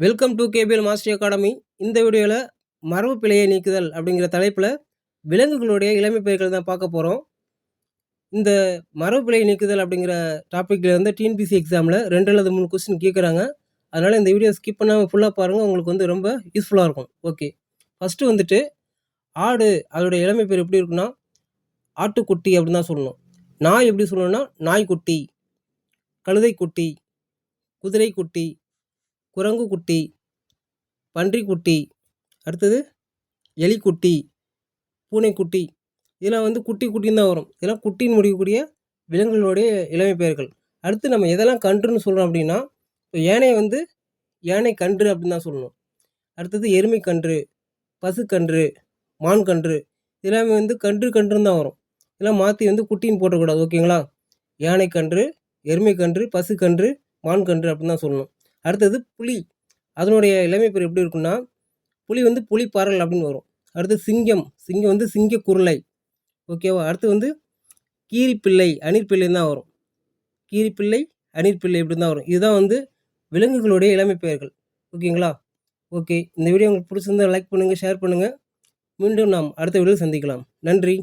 Welcome to KPL master academy இந்த வீடியோவில் மரபு பிழையை நீக்குதல் அப்படிங்கிற தலைப்பில் விலங்குகளுடைய இளமை பெயர்கள் தான் பார்க்க போகிறோம் இந்த மரபு பிழையை நீக்குதல் அப்படிங்கிற டாப்பிக்கில் வந்து டிஎன்பிசி எக்ஸாமில் ரெண்டு அல்லது மூணு கொஸ்டின் கேட்குறாங்க அதனால் இந்த வீடியோ ஸ்கிப் பண்ணாமல் ஃபுல்லாக பாருங்கள் உங்களுக்கு வந்து ரொம்ப யூஸ்ஃபுல்லாக இருக்கும். ஓகே ஃபஸ்ட்டு வந்துட்டு ஆடு அதோடைய இளமை பேர் எப்படி இருக்குன்னா ஆட்டுக்குட்டி அப்படின்னு தான் சொல்லணும். நாய் எப்படி சொல்லணும்னா நாய்க்குட்டி கழுதைக்குட்டி குதிரைக்குட்டி குரங்கு குட்டி பன்றிக்குட்டி அடுத்தது எலிக்குட்டி பூனைக்குட்டி. இதெல்லாம் வந்து குட்டி குட்டின்னு தான் வரும். இதெல்லாம் குட்டின்னு முடிக்கக்கூடிய விலங்குகளுடைய இளமை பெயர்கள். அடுத்து நம்ம எதெல்லாம் கன்றுன்னு சொல்கிறோம் அப்படின்னா இப்போ யானை வந்து யானை கன்று அப்படின்னு தான் சொல்லணும். அடுத்தது எருமை கன்று பசுக்கன்று மான் கன்று. இதெல்லாமே வந்து கன்று கன்றுன்னு தான் வரும். இதெல்லாம் மாற்றி வந்து குட்டின்னு போட்டக்கூடாது ஓகேங்களா? யானை கன்று எருமை கன்று பசுக்கன்று மான் கன்று அப்படின்னு தான் சொல்லணும். அடுத்தது புலி. அதனுடைய இளமை பேர் எப்படி இருக்குன்னா புலி வந்து புலிப்பாறல் அப்படின்னு வரும். அடுத்து சிங்கம். சிங்கம் வந்து சிங்க குருளை. ஓகேவா அடுத்து வந்து கீரிப்பிள்ளை அணிற்பிள்ளைன்னு தான் வரும். கீரிப்பிள்ளை அணிற்பிள்ளை இப்படி தான் வரும். இதுதான் வந்து விலங்குகளுடைய இளமை பெயர்கள். ஓகேங்களா ஓகே இந்த வீடியோ உங்களுக்கு பிடிச்சிருந்தால் லைக் பண்ணுங்கள் ஷேர் பண்ணுங்கள் மீண்டும் நாம் அடுத்த வீடியோ சந்திக்கலாம். நன்றி.